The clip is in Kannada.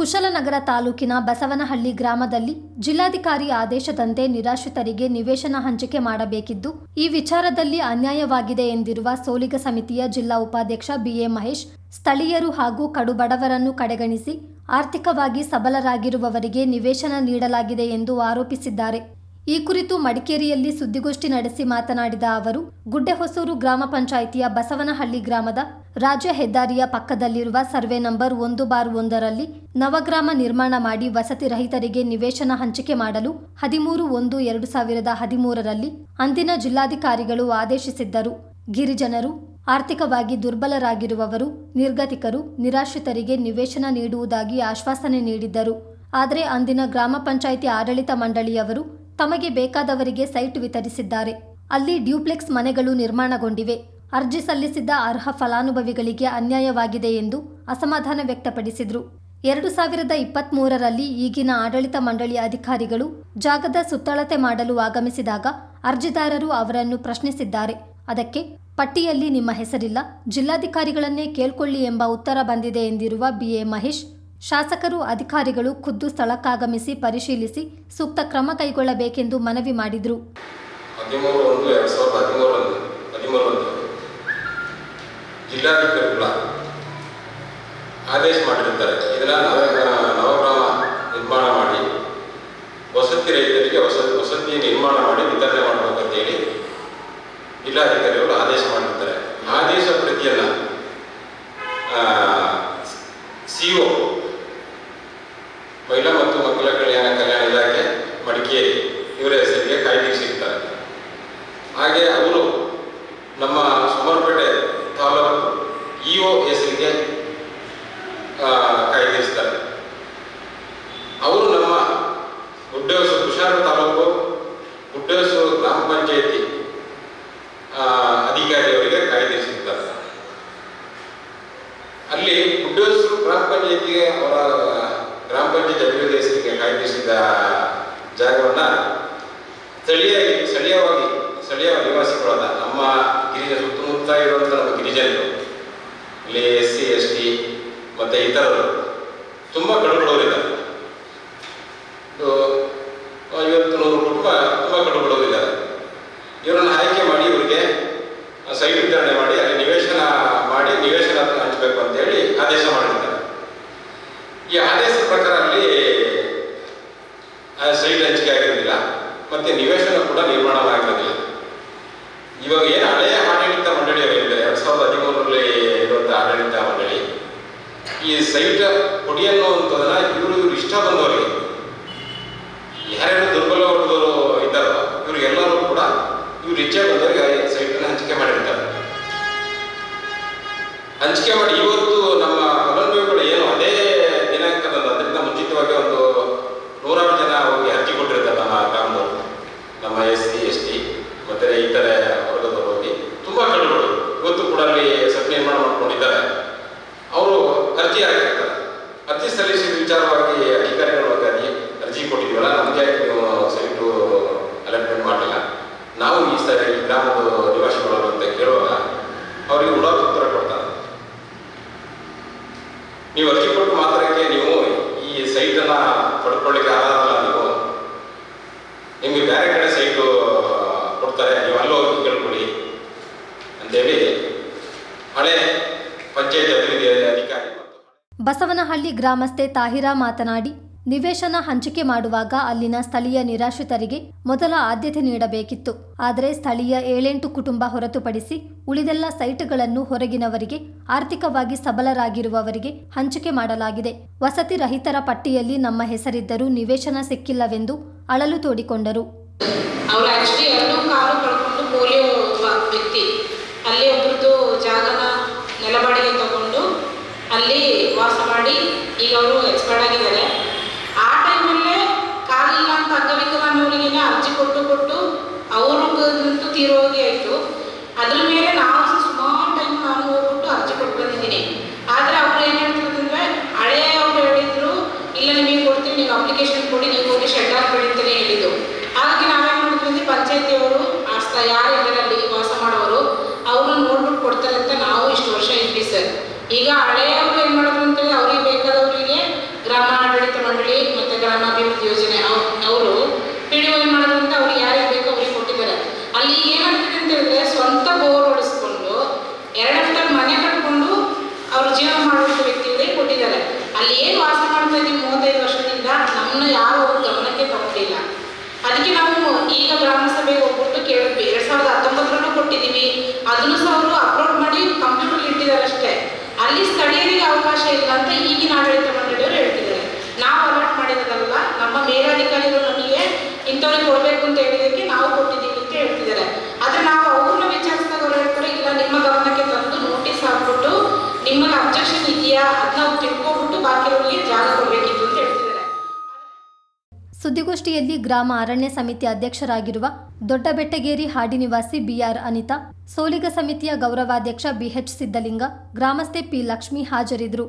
ಕುಶಲನಗರ ತಾಲೂಕಿನ ಬಸವನಹಳ್ಳಿ ಗ್ರಾಮದಲ್ಲಿ ಜಿಲ್ಲಾಧಿಕಾರಿ ಆದೇಶದಂತೆ ನಿರಾಶ್ರಿತರಿಗೆ ನಿವೇಶನ ಹಂಚಿಕೆ ಮಾಡಬೇಕಿದ್ದು, ಈ ವಿಚಾರದಲ್ಲಿ ಅನ್ಯಾಯವಾಗಿದೆ ಎಂದಿರುವ ಸೋಲಿಗ ಸಮಿತಿಯ ಜಿಲ್ಲಾ ಉಪಾಧ್ಯಕ್ಷ ಬಿಎ ಮಹೇಶ್, ಸ್ಥಳೀಯರು ಹಾಗೂ ಕಡುಬಡವರನ್ನು ಕಡೆಗಣಿಸಿ ಆರ್ಥಿಕವಾಗಿ ಸಬಲರಾಗಿರುವವರಿಗೆ ನಿವೇಶನ ನೀಡಲಾಗಿದೆ ಎಂದು ಆರೋಪಿಸಿದ್ದಾರೆ. ಈ ಕುರಿತು ಮಡಿಕೇರಿಯಲ್ಲಿ ಸುದ್ದಿಗೋಷ್ಠಿ ನಡೆಸಿ ಮಾತನಾಡಿದ ಅವರು, ಗುಡ್ಡೆಹೊಸೂರು ಗ್ರಾಮ ಪಂಚಾಯಿತಿಯ ಬಸವನಹಳ್ಳಿ ಗ್ರಾಮದ ರಾಜ್ಯ ಹೆದ್ದಾರಿಯ ಪಕ್ಕದಲ್ಲಿರುವ ಸರ್ವೆ ನಂಬರ್ ಒಂದು ಬಾರ್ ಒಂದರಲ್ಲಿ ನವಗ್ರಾಮ ನಿರ್ಮಾಣ ಮಾಡಿ ವಸತಿ ರಹಿತರಿಗೆ ನಿವೇಶನ ಹಂಚಿಕೆ ಮಾಡಲು ಹದಿಮೂರು ಒಂದು ಎರಡು ಸಾವಿರದ ಹದಿಮೂರರಲ್ಲಿ ಅಂದಿನ ಜಿಲ್ಲಾಧಿಕಾರಿಗಳು ಆದೇಶಿಸಿದ್ದರು. ಗಿರಿಜನರು ಆರ್ಥಿಕವಾಗಿ ದುರ್ಬಲರಾಗಿರುವವರು, ನಿರ್ಗತಿಕರು, ನಿರಾಶ್ರಿತರಿಗೆ ನಿವೇಶನ ನೀಡುವುದಾಗಿ ಆಶ್ವಾಸನೆ ನೀಡಿದ್ದರು. ಆದರೆ ಅಂದಿನ ಗ್ರಾಮ ಪಂಚಾಯಿತಿ ಆಡಳಿತ ಮಂಡಳಿಯವರು ತಮಗೆ ಬೇಕಾದವರಿಗೆ ಸೈಟ್ ವಿತರಿಸಿದ್ದಾರೆ. ಅಲ್ಲಿ ಡ್ಯೂಪ್ಲೆಕ್ಸ್ ಮನೆಗಳು ನಿರ್ಮಾಣಗೊಂಡಿವೆ. ಅರ್ಜಿ ಸಲ್ಲಿಸಿದ್ದ ಅರ್ಹ ಫಲಾನುಭವಿಗಳಿಗೆ ಅನ್ಯಾಯವಾಗಿದೆ ಎಂದು ಅಸಮಾಧಾನ ವ್ಯಕ್ತಪಡಿಸಿದರು. ಎರಡು ಸಾವಿರದ ಇಪ್ಪತ್ತ್ಮೂರರಲ್ಲಿ ಈಗಿನ ಆಡಳಿತ ಮಂಡಳಿ ಅಧಿಕಾರಿಗಳು ಜಾಗದ ಸುತ್ತಳತೆ ಮಾಡಲು ಆಗಮಿಸಿದಾಗ ಅರ್ಜಿದಾರರು ಅವರನ್ನು ಪ್ರಶ್ನಿಸಿದ್ದಾರೆ. ಅದಕ್ಕೆ, ಪಟ್ಟಿಯಲ್ಲಿ ನಿಮ್ಮ ಹೆಸರಿಲ್ಲ, ಜಿಲ್ಲಾಧಿಕಾರಿಗಳನ್ನೇ ಕೇಳ್ಕೊಳ್ಳಿ ಎಂಬ ಉತ್ತರ ಬಂದಿದೆ ಎಂದಿರುವ ಬಿಎ ಮಹೇಶ್ ಶಾಸಕರು, ಅಧಿಕಾರಿಗಳು ಖುದ್ದು ಸ್ಥಳಕ್ಕಾಗಮಿಸಿ ಪರಿಶೀಲಿಸಿ ಸೂಕ್ತ ಕ್ರಮ ಕೈಗೊಳ್ಳಬೇಕೆಂದು ಮನವಿ ಮಾಡಿದರು. ಜಿಲ್ಲಾಧಿಕಾರಿಗಳ ಆದೇಶ ಮಾಡಿರುತ್ತಾರೆ. ಇದನ್ನ ನವಗ್ರಾಮ ನಿರ್ಮಾಣ ಮಾಡಿ, ವಸತಿ ರೈತರಿಗೆ ವಸ, ವಸತಿ ನಿರ್ಮಾಣ ಮಾಡಿ ವಿತರಣೆ ಮಾಡಬೇಕಂತೇಳಿ ಜಿಲ್ಲಾಧಿಕಾರಿಗಳು ಆದೇಶ ಮಾಡಿರ್ತಾರೆ ಆದೇಶ ಪ್ರತಿಯನ್ನು ಸಿಒ ಹಾಗೆ ಅವರು ನಮ್ಮ ಸೋಮರಪೇಟೆ ತಾಲೂಕು ಇ ಒ ಹೆಸರಿಗೆ ಗೆ ಕಾಯ್ದಿರಿಸ್ತಾರೆ ಅವರು ನಮ್ಮ ಗುಡ್ಡೇಸು ಹುಷಾರ ತಾಲೂಕು ಗುಡ್ಡೇಸು ಗ್ರಾಮ ಪಂಚಾಯಿತಿ ಅಧಿಕಾರಿಯವರಿಗೆ ಕಾಯ್ದಿರಿಸಿರ್ತಾರೆ ಅಲ್ಲಿ ಗುಡ್ಡೇಸು ಗ್ರಾಮ ಪಂಚಾಯಿತಿಗೆ ಅವರ, ಗ್ರಾಮ ಪಂಚಾಯತ್ ಅಭಿವೃದ್ಧಿ ಹೆಸರಿಗೆ ಕಾಯ್ದಿರಿಸಿದ ಜಾಗವನ್ನು ಸ್ಥಳೀಯ, ಸ್ಥಳೀಯವಾಗಿ ಸ್ಥಳೀಯ ನಿವಾಸಿಗಳಲ್ಲ ನಮ್ಮ ಗಿರಿಜ ಸುತ್ತಮುತ್ತ ಇರುವಂಥ ನಮ್ಮ ಗಿರಿಜನರು ಇಲ್ಲಿ ಎಸ್ ಸಿ ಎಸ್ ಟಿ ಮತ್ತು ಇತರರು ತುಂಬ ಕಡುಬಡವರಿದ್ದಾರೆ ಐವತ್ತು ನೂರು ಕುಟುಂಬ ತುಂಬ ಕಡುಬಡವರಿದ್ದಾರೆ ಇವರನ್ನು ಆಯ್ಕೆ ಮಾಡಿ ಇವರಿಗೆ ಸೈಟ್ ವಿತರಣೆ ಮಾಡಿ ಅಲ್ಲಿ ನಿವೇಶನ ಮಾಡಿ ನಿವೇಶನ ಹಂಚಬೇಕು ಅಂತೇಳಿ ಆದೇಶ ಮಾಡಿದ್ದಾರೆ ಈ ಆದೇಶದ ಪ್ರಕಾರ ಅಲ್ಲಿ ಸೈಟ್ ಹಂಚಿಕೆ ಆಗಿರೋದಿಲ್ಲ ಮತ್ತೆ ನಿವೇಶನ ಕೂಡ ನಿರ್ಮಾಣವಾಗಿರೋದಿಲ್ಲ ಇವಾಗ ಏನು ಹಳೆಯ ಆಡಳಿತ ಮಂಡಳಿ ಅವರಿದೆ ಎರಡ್ ಸಾವಿರದ ಹದಿಮೂರರಲ್ಲಿ ಇರುವಂತಹ ಆಡಳಿತ ಮಂಡಳಿ. ಈ ಸೈಟ್ ಕೊಡಿ ಅನ್ನುವಂಥದ್ದನ್ನ ಇವರು ಇವ್ರು ಇಷ್ಟ ಬಂದವರಿಗೆ. ಯಾರ್ಯಾರು ದುರ್ಬಲ ವರ್ಗದವರು ಇದ್ದಾರೋ ಇವ್ರಿಗೆಲ್ಲರೂ ಕೂಡ ಇವ್ರು ಇಚ್ಛೆ ಬಂದವರಿಗೆ ಸೈಟನ್ನು ಹಂಚಿಕೆ ಮಾಡಿರ್ತಾರೆ. ಹಂಚಿಕೆ ಮಾಡಿ ಇವತ್ತು ನಮ್ಮ ಫಲಾನುಭವಿಗಳು ಏನು ಅದೇ ದಿನಾಂಕದಂದು ಅದರಿಂದ ಮುಂಚಿತವಾಗಿ ಒಂದು ನೂರಾರು ಜನ ಹೋಗಿ ಕೊಟ್ಟಿರ್ತಾರೆ ನಮ್ಮ ಗ್ರಾಮದವರು. ನಮ್ಮ ಎಸ್ ಸಿ, ಎಸ್ ಟಿ, ಮತ್ತೆ ಇತರೆ ವರ್ಗದವರು ಹೋಗಿ ತುಂಬಾ ಕಡುಗಳು ಇವತ್ತು ಕೂಡ ಅಲ್ಲಿ ಸಬ್ ನಿರ್ಮಾಣ ಮಾಡ್ಕೊಂಡಿದ್ದಾರೆ ಅವರು ಅರ್ಜಿ ಹಾಕಿರ್ತಾರೆ ಅರ್ಜಿ ಸಲ್ಲಿಸಿದ ವಿಚಾರವಾಗಿ ಅಧಿಕಾರಿಗಳ ಬಗ್ಗೆ ಅರ್ಜಿ ಅರ್ಜಿ ಕೊಟ್ಟಿದ್ದೀವಲ್ಲ ನಮಗೆ ಸೈಟು ಅಲಾಟ್ಮೆಂಟ್ ಮಾಡಲಿಲ್ಲ. ನಾವು ಈ ಸರಿ ಗ್ರಾಮದ ನಿವಾಸಿಗಳು ಅಂತ ಕೇಳುವಾಗ ಅವರಿಗೆ ಉಡಾದ ಉತ್ತರ ಕೊಡ್ತಾರೆ. ನೀವು ಅರ್ಜಿ ಕೊಟ್ಟು ಮಾತ್ರಕ್ಕೆ ನೀವು ಈ ಸೈಟನ್ನ ಪಡ್ಕೊಳ್ಳಿಕ್ಕೆ ಆಗಲ್ಲ ನೀವು. ನಿಮ್ಗೆ ಬೇರೆ ಕಡೆ ಸೈಟು ಕೊಡ್ತಾರೆ. ನೀವು ಅಲ್ಲೂ ಹೋಗಿ ಕೇಳ್ಕೊಳ್ಳಿ ಅಂತೇಳಿ ಹಳೆ ಪಂಚಾಯತ್ ಅಭಿವೃದ್ಧಿ ಅಧಿಕಾರಿ ಬಸವನಹಳ್ಳಿ ಗ್ರಾಮಸ್ಥೆ ತಾಹಿರಾ ಮಾತನಾಡಿ ನಿವೇಶನ ಹಂಚಿಕೆ ಮಾಡುವಾಗ ಅಲ್ಲಿನ ಸ್ಥಳೀಯ ನಿರಾಶ್ರಿತರಿಗೆ ಮೊದಲ ಆದ್ಯತೆ ನೀಡಬೇಕಿತ್ತು. ಆದರೆ ಸ್ಥಳೀಯ ಏಳೆಂಟು ಕುಟುಂಬ ಹೊರತುಪಡಿಸಿ ಉಳಿದೆಲ್ಲ ಸೈಟ್ಗಳನ್ನು ಹೊರಗಿನವರಿಗೆ, ಆರ್ಥಿಕವಾಗಿ ಸಬಲರಾಗಿರುವವರಿಗೆ ಹಂಚಿಕೆ ಮಾಡಲಾಗಿದೆ. ವಸತಿ ರಹಿತರ ಪಟ್ಟಿಯಲ್ಲಿ ನಮ್ಮ ಹೆಸರಿದ್ದರೂ ನಿವೇಶನ ಸಿಕ್ಕಿಲ್ಲವೆಂದು ಅಳಲು ತೋಡಿಕೊಂಡರು. ಅವ್ರು ಆ್ಯಕ್ಚುಲಿ ಎರಡು ಕಾಲು ಕಳ್ಕೊಂಡು ಪೋಲಿಯೋ ಒಬ್ಬ ವ್ಯಕ್ತಿ ಅಲ್ಲಿ ಒಬ್ರದ್ದು ಜಾಗನ ನೆಲಬಾಡಿಗೆ ತಗೊಂಡು ಅಲ್ಲಿ ವಾಸ ಮಾಡಿ ಈಗ ಅವರು ಎಕ್ಸ್ಪೈರ್ಡ್ ಆಗಿದ್ದಾರೆ ಆ ಟೈಮಲ್ಲೇ ಕಾಲಿಲ್ಲ ಅಂತ ಅಂಗವಿಕಲನವರಿಗೆ ಅರ್ಜಿ ಕೊಟ್ಟು ಕೊಟ್ಟು ಅವ್ರಿಗಂತೂ ತೀರೋಗಿ ಆಯಿತು ಅದ್ರ ಮೇಲೆ ನಾವು ಸುಮಾರು ಟೈಮ್ ನಾನು ಹೋಗ್ಬಿಟ್ಟು ಅರ್ಜಿ ಕೊಟ್ಟು ಬಂದಿದ್ದೀನಿ ಆದರೆ ಅವ್ರು ಏನು ಹೇಳ್ತಿದ್ರೆ ಹಳೆಯ ಅವ್ರು ಹೇಳಿದ್ರು, ಇಲ್ಲ ನಿಮಗೆ ಕೊಡ್ತೀನಿ, ನೀವು ಅಪ್ಲಿಕೇಶನ್ ಕೊಡಿ, ನೀವು ಹೋಗಿ ಶೆಡ್ ಹಾಕ್ಬೇಡಿ ಅಂತಲೇ ಹೇಳಿದ್ದು. ಹಾಗಾಗಿ ನಾವೇನು ಮಾಡಿದ್ವಿ ಪಂಚಾಯತಿಯವರು ಆ ಸ್ಥ ಯಾರು ಇದರಲ್ಲಿ ವಾಸ ಮಾಡೋರು, ಅವ್ರನ್ನ ನೋಡ್ಬಿಟ್ಟು ಕೊಡ್ತಾರೆ ಅಂತ ನಾವು ಇಷ್ಟು ವರ್ಷ ಇದ್ವಿ ಸರ್. ಈಗ ಹಳೆಯವರು ಅದನ್ನ ಯಾರು ಗಮನಕ್ಕೆ ತಗೊಳ್ಳಿಲ್ಲ ಅದಕ್ಕೆ ನಾವು ಈಗ ಗ್ರಾಮ ಸಭೆಗೆ ಹೋಗ್ಬಿಟ್ಟು ಕೇಳಿದ್ವಿ. ಎರಡ್ ಸಾವಿರದ ಹತ್ತೊಂಬತ್ತರಲ್ಲೂ ಕೊಟ್ಟಿದ್ದೀವಿ. ಅದನ್ನು ಸಹ ಅವರು ಅಪ್ಲೋಡ್ ಮಾಡಿ ಕಂಪ್ಯೂಟರ್ ಇಟ್ಟಿದ್ದಾರೆ ಅಷ್ಟೇ. ಅಲ್ಲಿ ಸ್ಥಳೀಯರಿಗೆ ಅವಕಾಶ ಇಲ್ಲ ಅಂತ ಈಗಿನ ಆಡಳಿತ ಮಂಡಳಿಯವರು ಹೇಳ್ತಿದ್ದಾರೆ. ನಾವು ಅಲರ್ಟ್ ಮಾಡಿರೋದಲ್ಲ ನಮ್ಮ ಮೇಲಾಧಿಕಾರಿಗಳು ನಮಗೆ ಇಂಥವ್ರಿಗೆ ಕೊಡಬೇಕು ಅಂತ ಹೇಳಿದಕ್ಕೆ ನಾವು ಕೊಟ್ಟಿದ್ದೀವಿ ಅಂತ ಹೇಳ್ತಿದ್ದಾರೆ. ಆದರೆ ನಾವು ಸುದ್ದಿಗೋಷ್ಠಿಯಲ್ಲಿ ಗ್ರಾಮ ಅರಣ್ಯ ಸಮಿತಿ ಅಧ್ಯಕ್ಷರಾಗಿರುವ ದೊಡ್ಡಬೆಟ್ಟಗೇರಿ ಹಾಡಿ ನಿವಾಸಿ ಬಿಆರ್ ಅನಿತಾ, ಸೋಲಿಗ ಸಮಿತಿಯ ಗೌರವಾಧ್ಯಕ್ಷ ಬಿಎಚ್ ಸಿದ್ದಲಿಂಗ ಗ್ರಾಮಸ್ಥೆ ಪಿ ಲಕ್ಷ್ಮಿ ಹಾಜರಿದ್ದರು.